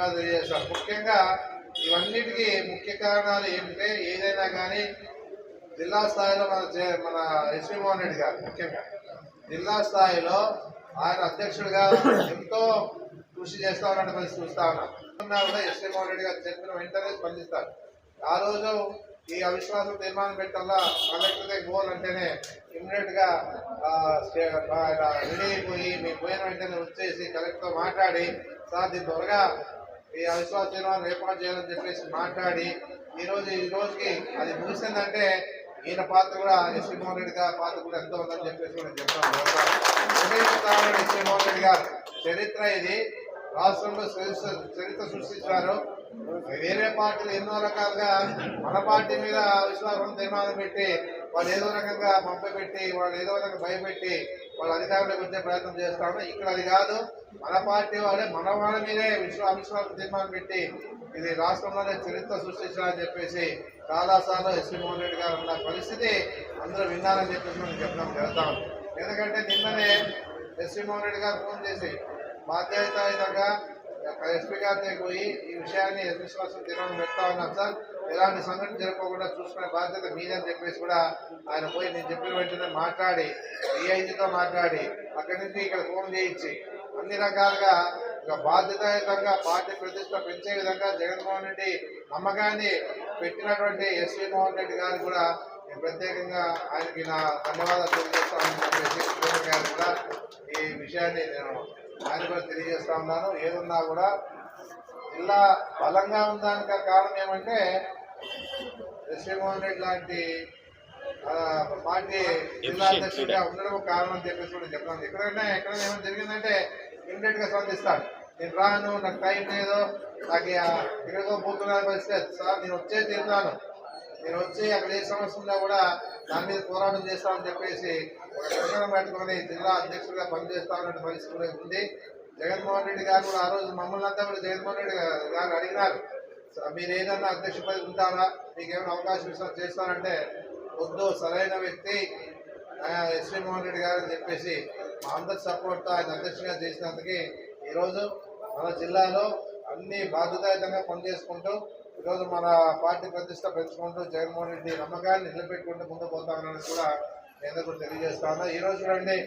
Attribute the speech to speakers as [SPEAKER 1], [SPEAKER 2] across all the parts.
[SPEAKER 1] ధన్యవాదాలు తెలియజేస్తాను. ముఖ్యంగా ఇవన్నిటికీ ముఖ్య కారణాలు ఏమిటంటే ఏదైనా కానీ జిల్లా స్థాయిలో మన చే- మన ఎస్విమోహన్ రెడ్డి గారు ముఖ్యంగా జిల్లా స్థాయిలో ఆయన అధ్యక్షుడిగా ఎంతో కృషి చేస్తా ఉన్నట్టు పరిస్థితి చూస్తా ఉన్నాం. కూడా ఎస్విమోహన్ రెడ్డి గారు చెప్పిన వెంటనే స్పందిస్తారు. ఆ రోజు ఈ అవిశ్వాసం తీర్మానం పెట్టాలా? కలెక్టర్ గోల్ అంటేనే ఇమ్మీడియట్గా ఆయన రెడీ అయిపోయి మీకు పోయిన వెంటనే వచ్చేసి కలెక్టర్తో మాట్లాడి సార్ దీని త్వరగా ఈ అవిశ్వాస తీర్మానం ఏర్పాటు చేయాలని చెప్పేసి మాట్లాడి ఈరోజు ఈ రోజుకి అది ముగిసిందంటే ఈయన పాత్ర కూడా ఎస్వి రెడ్డి గారి పాత్ర కూడా ఎంతో ఉందని చెప్పేసి కూడా చెప్తాను. ఒకటే చెప్తాను రెడ్డి గారు చరిత్ర ఇది. రాష్ట్రంలో చరిత్ర చరిత్ర సృష్టించారు. వేరే పార్టీలు ఎన్నో రకాలుగా మన పార్టీ మీద విశ్వాసం తీర్మానం పెట్టి వాళ్ళు ఏదో రకంగా పంపబెట్టి వాళ్ళు ఏదో రకంగా భయపెట్టి వాళ్ళ అధికారంలోకి వచ్చే ప్రయత్నం చేస్తాము ఇక్కడ అది కాదు. మన పార్టీ వాళ్ళే మన వాళ్ళ మీదే విశ్వ అవిశ్వాస తీర్మానం పెట్టి ఇది రాష్ట్రంలోనే చరిత్ర సృష్టించాలని చెప్పేసి చాలాసార్లు ఎస్వి మోహన్ రెడ్డి గారు ఉన్న పరిస్థితి అందరూ విన్నారని చెప్పేసి మనం చెప్పడం జరుగుతాం. ఎందుకంటే నిన్ననే ఎస్వి మోహన్ రెడ్డి గారు ఫోన్ చేసి బాధ్యతాయుతంగా ఎస్పీ గారితో పోయి ఈ విషయాన్ని విశ్వాసం తీర్మానం పెడతా ఉన్నాం సార్. ఎలాంటి సంఘటన జరగకుండా చూసుకునే బాధ్యత మీదని చెప్పేసి కూడా ఆయన పోయి నేను చెప్పిన వెంటనే మాట్లాడి ఏఐజీతో మాట్లాడి అక్కడి నుంచి ఇక్కడ ఫోన్ చేయించి అన్ని రకాలుగా ఇక బాధ్యతాయుతంగా పార్టీ ప్రతిష్ట పెంచే విధంగా జగన్మోహన్ రెడ్డి నమ్మకాన్ని పెట్టినటువంటి ఎస్వీ మోహన్ రెడ్డి గారు కూడా నేను ప్రత్యేకంగా ఆయనకి నా ధన్యవాదాలు తెలియజేస్తానని చెప్పేసి గారు కూడా ఈ విషయాన్ని నేను ఆయన కూడా తెలియజేస్తా ఉన్నాను. ఏదున్నా కూడా జిల్లా బలంగా ఉండడానికి కారణం ఏమంటే ఎస్వి మోహన్ రెడ్డి లాంటి పార్టీ జిల్లా అధ్యక్షుడిగా ఉండడం కారణం అని చెప్పేసి కూడా చెప్తాను ఎక్కడైనా ఎక్కడైనా ఏమైనా జరిగిందంటే ఇమ్మీడియట్గా స్పందిస్తాడు. నేను రాను నాకు టైం లేదు నాకు ఎక్కడికో పోతున్నా పరిస్థితి సార్ నేను వచ్చే తీరుతాను. నేను వచ్చి అక్కడ ఏ సమస్య ఉన్నా కూడా దాని మీద పోరాటం చేస్తామని చెప్పేసి ఒక పెట్టుకొని జిల్లా అధ్యక్షుడిగా పనిచేస్తా ఉన్న పరిస్థితి కూడా ఉంది. జగన్మోహన్ రెడ్డి గారు కూడా ఆ రోజు మమ్మల్ని అంతా కూడా జగన్మోహన్ రెడ్డి గారు అడిగినారు. "స- మీరు ఏదన్నా అధ్యక్ష పదవి ఉంటారా? మీకేమైనా అవకాశం ఇస్తా చేస్తారంటే వద్దు సరైన వ్యక్తి ఎస్వి మోహన్ రెడ్డి గారు అని చెప్పేసి మా అందరి సపోర్ట్తో ఆయన అధ్యక్షగా చేసినందుకు ఈరోజు మన జిల్లాలో అన్ని బాధ్యతాయుతంగా పనిచేసుకుంటూ ఈరోజు మన పార్టీ ప్రతిష్ట పెంచుకుంటూ జగన్మోహన్ రెడ్డి నమ్మకాన్ని నిలబెట్టుకుంటూ ముందుకు పోతామని కూడా నేను కూడా తెలియజేస్తాను ఈరోజు చూడండి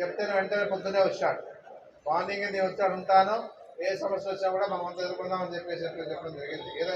[SPEAKER 1] చెప్తే వెంటనే పొద్దునే వచ్చాడు మార్నింగ్ నేను వచ్చాడు ఉంటాను. ఏ సమస్య వచ్చినా కూడా మనం అంతా ఎదుర్కొందామని చెప్పేసి చెప్పడం జరిగింది. ఏదైనా